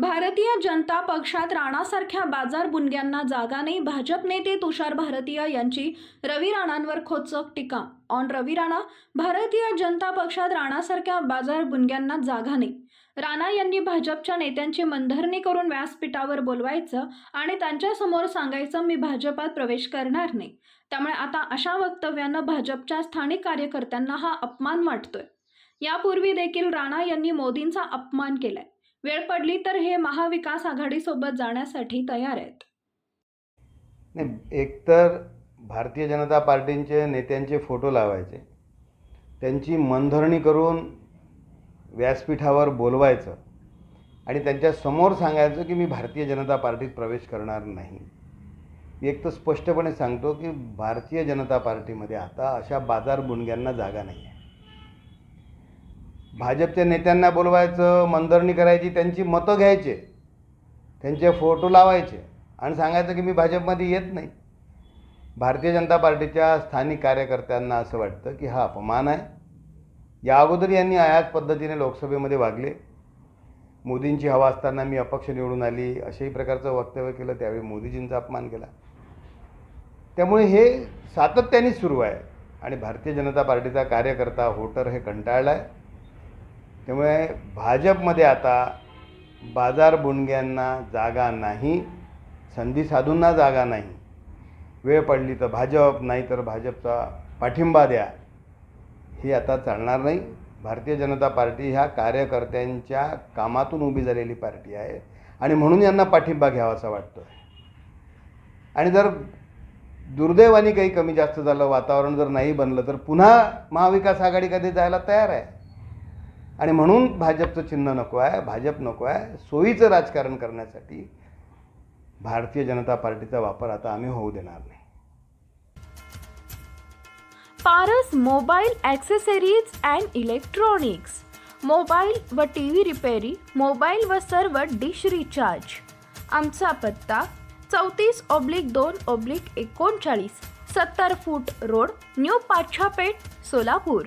भारतीय जनता पक्षात राणासारख्या बाजार बुनग्यांना जागा नाही. भाजप नेते तुषार भारतीय यांची रवी राणांवर खोचक टीका. ऑन रवी राणा भारतीय जनता पक्षात राणासारख्या बाजार बुनग्यांना जागा नाही. राणा यांनी भाजपच्या नेत्यांची मनधरणी करून व्यासपीठावर बोलवायचं आणि त्यांच्यासमोर सांगायचं मी भाजपात प्रवेश करणार नाही. त्यामुळे आता अशा वक्तव्यानं भाजपच्या स्थानिक कार्यकर्त्यांना हा अपमान वाटतोय. यापूर्वी देखील राणा यांनी मोदींचा अपमान केलाय. वेळ पडली तर हे महाविकास आघाडीसोबत जाण्यासाठी तयार आहेत. नाही एकतर भारतीय जनता पार्टींचे नेत्यांचे फोटो लावायचे त्यांची मनधरणी करून व्यासपीठावर बोलवायचं आणि त्यांच्यासमोर सांगायचं की मी भारतीय जनता पार्टीत प्रवेश करणार नाही. मी एक तर स्पष्टपणे सांगतो की भारतीय जनता पार्टीमध्ये आता अशा बाजार बुणग्यांना जागा नाही आहे भाजपच्या नेत्यांना बोलवायचं मनधरणी करायची त्यांची मतं घ्यायचे त्यांचे फोटो लावायचे आणि सांगायचं की मी भाजपमध्ये येत नाही. भारतीय जनता पार्टीच्या स्थानिक कार्यकर्त्यांना असं वाटतं की हा अपमान आहे. या अगोदर यांनी याच पद्धतीने लोकसभेमध्ये वागले. मोदींची हवा असताना मी अपक्ष निवडून आली अशाही प्रकारचं वक्तव्य केलं त्यावेळी मोदीजींचा अपमान केला. त्यामुळे हे सातत्याने सुरू आहे आणि भारतीय जनता पार्टीचा कार्यकर्ता होटर हे कंटाळला आहे त्यामुळे भाजपमध्ये आता बाजार बुणग्यांना जागा नाही संधी साधूंना जागा नाही. वेळ पडली तर भाजप नाही तर भाजपचा पाठिंबा द्या. हे आता चालणार नाही. भारतीय जनता पार्टी ह्या कार्यकर्त्यांच्या कामातून उभी झालेली पार्टी आहे आणि म्हणून यांना पाठिंबा घ्यावासा वाटतो आहे आणि जर दुर्दैवाने काही कमी जास्त झालं वातावरण जर नाही बनलं तर पुन्हा महाविकास आघाडी कधी जायला तयार आहे? आणि म्हणून भाजपचं चिन्ह नको आहे भाजप नको आहे सोयीचं राजकारण करण्यासाठी भारतीय जनता पार्टीचा वापर आता आम्ही होऊ देणार नाही. Paras mobile accessories and electronics mobile व टी व्ही रिपेरी मोबाईल व सर्व डिश रिचार्ज. आमचा पत्ता चौतीस ऑब्लिक दोन ऑब्लिक एकोणचाळीस सत्तर foot road new Pachhapeth Solapur.